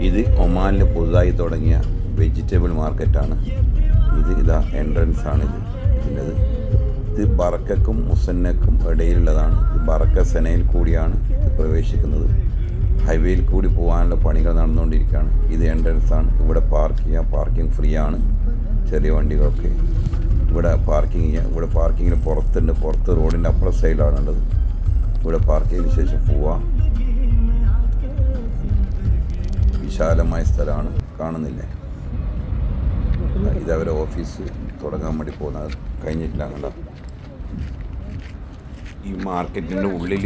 ഇത് ഒമാനിൽ പുതുതായി തുടങ്ങിയ വെജിറ്റബിൾ മാർക്കറ്റാണ്. ഇത് ഇതാ എൻട്രൻസ് ആണ് ഇത്. ഇതിന്റെത്. ഇത് ബറക്കക്കും മുസന്നക്കും ഇടയിലുള്ളതാണ്. ഇത് ബറക്ക സെനയിൽ കൂടിയാണ് ഇത് പ്രവേശിക്കുന്നത്. ഹൈവേയിൽ കൂടി പോകാനുള്ള പണികൾ നടന്നുകൊണ്ടിരിക്കുകയാണ്. ഇത് എൻട്രൻസ് ആണ്. ഇവിടെ പാർക്ക് ചെയ്യാം. പാർക്കിംഗ് ഫ്രീ ആണ്. ചെറിയ വണ്ടികളൊക്കെ. ഇവിടെ പാർക്കിംഗ് ചെയ്യാം. ഇവിടെ പാർക്കിങ്ങിന് പുറത്തുണ്ട്. പുറത്ത് റോഡിന്റെ അപ്പുറ സൈഡിലാണുള്ളത് ഇവിടെ പാർക്ക് ചെയ്തതിന് ശേഷം പോവാം. വിശാലമായ സ്ഥലമാണ് കാണുന്നില്ലേ? ഇത് അവരെ ഓഫീസ് തുടങ്ങാൻ വേണ്ടി പോകുന്നത് കഴിഞ്ഞിട്ടില്ല കണ്ടോ? ഈ മാർക്കറ്റിന്റെ ഉള്ളിൽ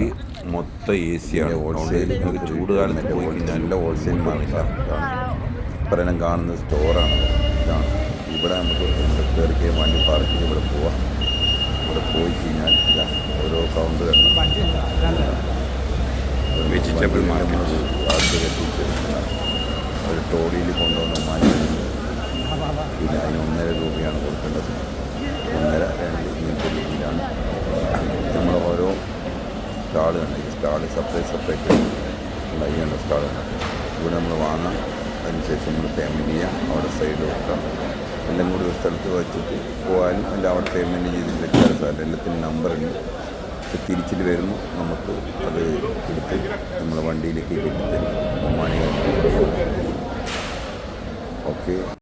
മൊത്തം എ സിയാണ് ഹോൾസെയിൽ ചൂട് കാലത്ത് പോയി നല്ല ഹോൾസെയിൽ മാർക്കറ്റാണ് ഇപ്പറെല്ലാം കാണുന്ന സ്റ്റോറാണ് ഇതാണ്. ഇവിടെ നമുക്ക് ഇവിടെ കയറി വണ്ടി വേണ്ടി പാർക്ക് ഇവിടെ പോവാം. ഇവിടെ പോയി കഴിഞ്ഞാൽ ഇതാ ഓരോ കൗണ്ടർ വെജിറ്റബിൾ മാർക്കറ്റ് കെട്ടിച്ച് ഒരു ടോളിയിൽ കൊണ്ടുവന്ന് മാറ്റി. പിന്നെ അതിന് ഒന്നര രൂപയാണ് കൊടുക്കേണ്ടത്. ഒന്നര രണ്ട് ഇങ്ങനത്തെ രീതിയിലാണ്. നമ്മൾ ഓരോ സ്റ്റാളുണ്ട് ഈ സ്റ്റാൾ സെപ്പറേറ്റ് സെപ്പറേറ്റ് ഉള്ള ഈ ഉണ്ട് സ്റ്റാളുണ്ട് ഇവിടെ നമ്മൾ വാങ്ങാം. അതിനുശേഷം നമ്മൾ പേയ്മെന്റ് ചെയ്യാം. അവിടെ സൈഡ് വെക്കാം. എല്ലാം കൂടി ഒരു സ്ഥലത്ത് വെച്ചിട്ട് പോകാനും അല്ല അവിടെ പേയ്മെന്റ് ചെയ്തിട്ട് വെച്ചാൽ സാറിന്റെ എല്ലാത്തിനും നമ്പറുണ്ട് തിരിച്ചിട്ട് വരുമ്പോൾ നമുക്ക് അത് എടുത്ത് നമ്മളെ വണ്ടിയിലേക്ക് കെട്ടിത്തരും. ഒമാനികൾ இருக்குது